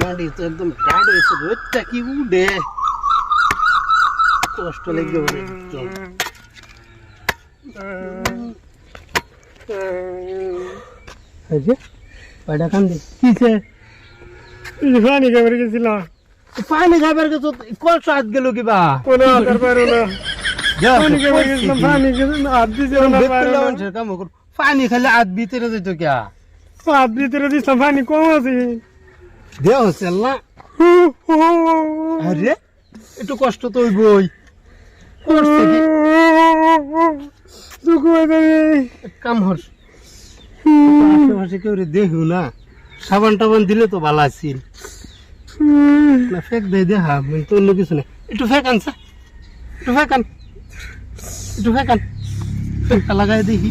মাটি তো একদম টাইট হয়েছে রোদটা কি উঠে কষ্ট লাগবে বলে একদম। এই যে, পায়টা কান দে কিছে পানি খাবার গেছিলাম পানি খাবার গেছো কষ্ট হাত গেল কিবা কোনো আধার পারো না যা, পানি খাবার করছি গেছিলাম কি? পানি গেছিলাম হাত দিছে তুমি না বেত পারো করলে না। মানুষের কাম কর। পানি খেলে হাত ভিতরে যেত কিয়া হাত ভিতরে দিছিলাম পানি কম আছে দেহ হচ্ছেন না আরে একটু কষ্ট তো হইবই। এক কাম হর আশেপাশে কেউ রে দেখু না। সাবান টাবান দিলে তো ভালো আছিল না ফেক দেয় দেখা তো অন্য কিছু না একটু ফেক আনছা। একটু ফেক আন। একটু ফেক আন। ফেকটা লাগাই দেখি।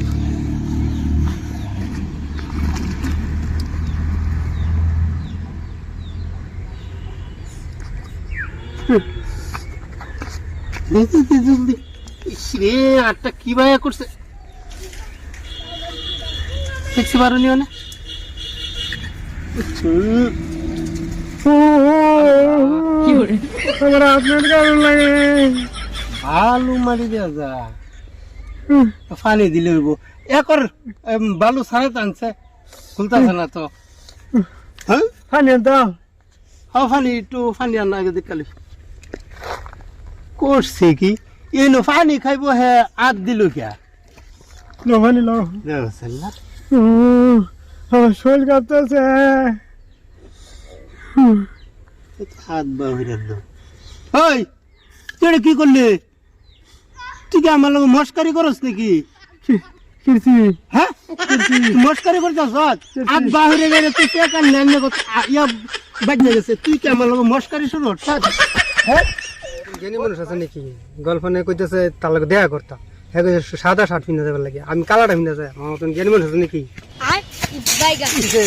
কি জলদি রে আটটা কি ভাইয়া করছে? দেখছি পারো নি না হুম আমার আপনার কারণ লাগে? আলু মারি দেওয়া যা। পানি দিলে হইব। একর বালু ছাড়ে টানছে খুলতেছে না তো। হ্যাঁ? পানি দাও। হ্যাঁ ফানি একটু ফানি আনা আগে দেখালি করছে কি? এনো ফানি খাইব হে আদ দিল কিয়া লো পানি লো আমার শরীর কাঁপতেছে। হাত বাহিরের ওই তুই কি করলি? তুই কি আমার লগে মস্কারি করস নাকি? হ্যাঁ? মস্কারি করতেছ হাত বাহিরে গেলে তুই কে কান কত ইয়া বাজে গেছে। তুই কি আমার লগে মস্কারি শুরু হ্যাঁ? জ্ঞানী মানুষ আছে নাকি? গল্প নিয়ে কইতেছে তার লগে দেখা করতাম হ্যাঁ সাদা শার্ট পিন্ধা যাবার লাগে আমি কালারটা পিন্ধা যায়। আমার মতন জ্ঞানী মানুষ আছে নাকি? আর জায়গা। কিসে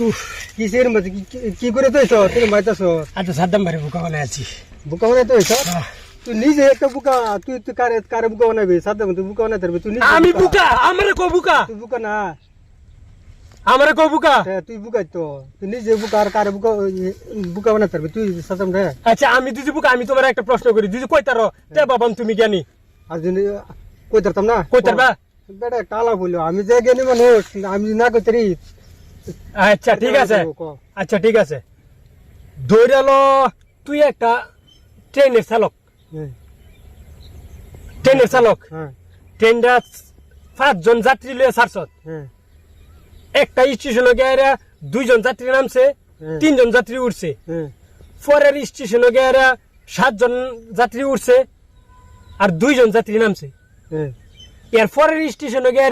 উফ, কিসে এরম বাজে? কি- করে তৈছ তুই মাইতাছ আচ্ছা সাদ্দাম বাড়ি বুকা বানাই আছি। বুকা বানাই তৈছ তুই নিজে একটা বুকা তুই তুই কারে কারে বুকা বানাবি? সাদা তুই বুকা বানাই পারবি তুই নিজে আমি বুকা আমারে কো বুকা। তুই বুকা না। আমারে কো বুকা? হ্যাঁ, তুই বুকাই তো। তুই নিজে বুকা আর কারে বুকা বুকা বানাই পারবি? তুই সাদাম রে আচ্ছা আমি দিদি বুকা আমি তোমার একটা প্রশ্ন করি। দিদি কই তারো তে বাবান তুমি জ্ঞানী। আর যদি কই তারতাম না? কই তারবা? বেটা কালা বলল আমি যে জ্ঞানী মানুষ আমি না কই তারি আচ্ছা ঠিক আছে। আচ্ছা ঠিক আছে। ধৈরালো তুই একটা ট্রেনের চালক। হ্যাঁ। ট্রেনের চালক। হ্যাঁ। ট্রেনটা পাঁচজন যাত্রী লয়ে ছাড়ছত। হ্যাঁ। একটা স্টেশনে গিয়ে দুইজন যাত্রী নামছে হ্যাঁ। তিনজন যাত্রী উঠছে হ্যাঁ। পরের স্টেশনে গিয়ে সাতজন যাত্রী উঠছে আর দুইজন যাত্রী নামছে। হ্যাঁ। এর পরের স্টেশনে গিয়ে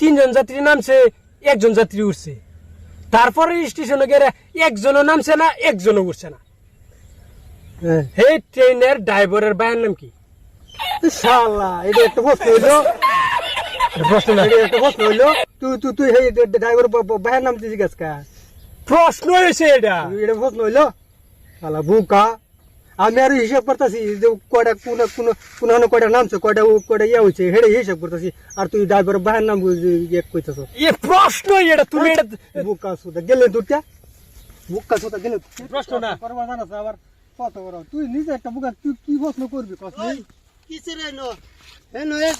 তিনজন যাত্রী নামছে একজন যাত্রী উঠছে তারপরের স্টেশনে গিয়ে একজনও নামছে না একজনও উঠছে না। হে ট্রেনের ড্রাইভারের বায়ের নাম কি? শালা এটা একটা প্রশ্ন প্রশ্ন না একটা প্রশ্ন হইল তুই তুই তুই এই ড্রাইভার বাহের নাম তুই জিজ্ঞাসা কা? প্রশ্ন হয়েছে এটা। এটা প্রশ্ন হইল শালা বুকা। আমি আর হিসাব করতেছি যে কয়টা কোন কোন কোন কয়টা নামছে কয়টা কয়টা ইয়া হয়েছে হেডে হিসাব করতেছি। আর তুই ড্রাইভার বাহের নাম ইয়ে কইতেছ। এ প্রশ্ন এটা তুমি এটা বুকা সুদা গেলে দুটা বুকা সুদা গেলে প্রশ্ন না। করবা জানাস আবার কত বড়। তুই নিজে একটা বুকা তুই কি প্রশ্ন করবি? কস ওই কিসে রে নো এনো এক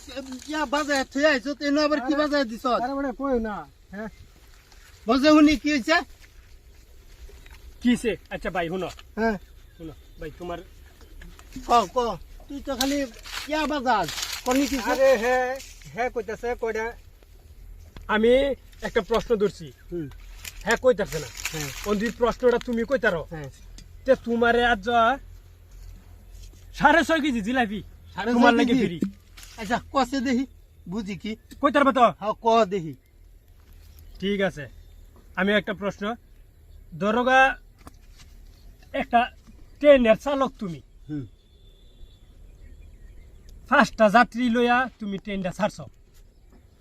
ইয়া বাজায় থই আইছো এনো আবার কি বাজায় দিছ আরে বড় কই না হ্যাঁ বজে হুনি কি হইছে? কিসে? আচ্ছা ভাই শুনো। হ্যাঁ। শুনো ভাই তোমার ক ক তুই তো খালি ইয়া বাজাজ কোনি কি আরে হ্যাঁ হ্যাঁ কইতাছে কয়টা আমি একটা প্রশ্ন ধরছি। হুম। হ্যাঁ কইতাছে না? হ্যাঁ। ওই প্রশ্নটা তুমি কইতারো? হ্যাঁ। তে তোমারে আজ সাড়ে ছয় কেজি জিলাপি। তোমার লাগে? ফিরি। আচ্ছা কসে দেখি বুঝি কি? কইতারবা তো হ্যাঁ ক দেখি ঠিক আছে। আমি একটা প্রশ্ন। দরগা একটা ট্রেনের চালক তুমি। পাঁচটা যাত্রী লইয়া তুমি ট্রেনটা ছাড়ছ।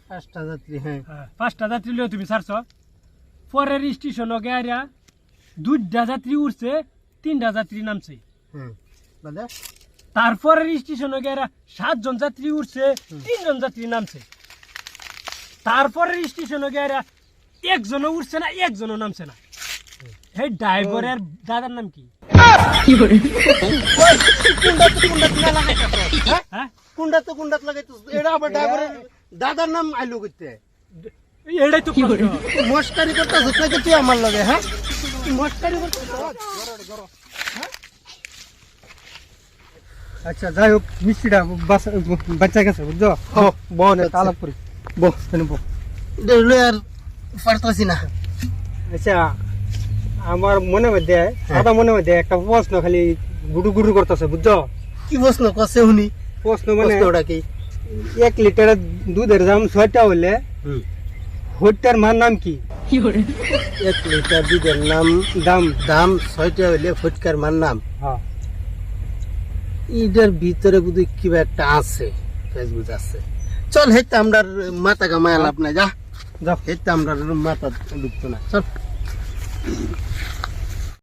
পাঁচটা যাত্রী হ্যাঁ। হ্যাঁ, পাঁচটা যাত্রী লইয়া তুমি ছাড়ছ। পরের স্টেশনে গিয়া দুইটা যাত্রী উঠছে তিনটা যাত্রী নামছে। হুম। তারপরের স্টেশনে গিয়ে সাতজন যাত্রী উঠছে তিনজন যাত্রী নামছে। তারপরের স্টেশনে গিয়ে একজনও উঠছে না একজনও নামছে না। এই ড্রাইভারের দাদার নাম কি? হ্যাঁ? কুন্ডা তো কুন্ডাত লাগাইতো এটা আবার ড্রাইভারের দাদার নাম আইলো করতে এটাই তো প্রশ্ন। মস্কারি তুই আমার লগে হ্যাঁ? মস্কারি করতেছ? আচ্ছা যাই হোক মিষ্টিটা বাচ্চা গেছে বুঝছ? হ বন। আলাপ করি। বহ। আর পারতাছি না। আচ্ছা আমার মনে মধ্যে সাদা মনে মধ্যে একটা প্রশ্ন খালি গুডু গুডু করতেছে বুঝছ? কি প্রশ্ন কষে শুনি প্রশ্ন মানে প্রশ্নটা কি? এক লিটারের দুধের দাম ছয়টা হলে হইটার মার নাম কি? এক লিটার দুধের নাম দাম দাম ছয়টা হইলে ফুটকার মার নাম। হ্যাঁ। ইটার ভিতরে বুঝি কিবা একটা আছে ফেসবুক আছে। চল হেতে আমরা মাথা কামায় লাভ নাই যা। যা। হেতে আমরা মাথা ঢুকতো না। চল।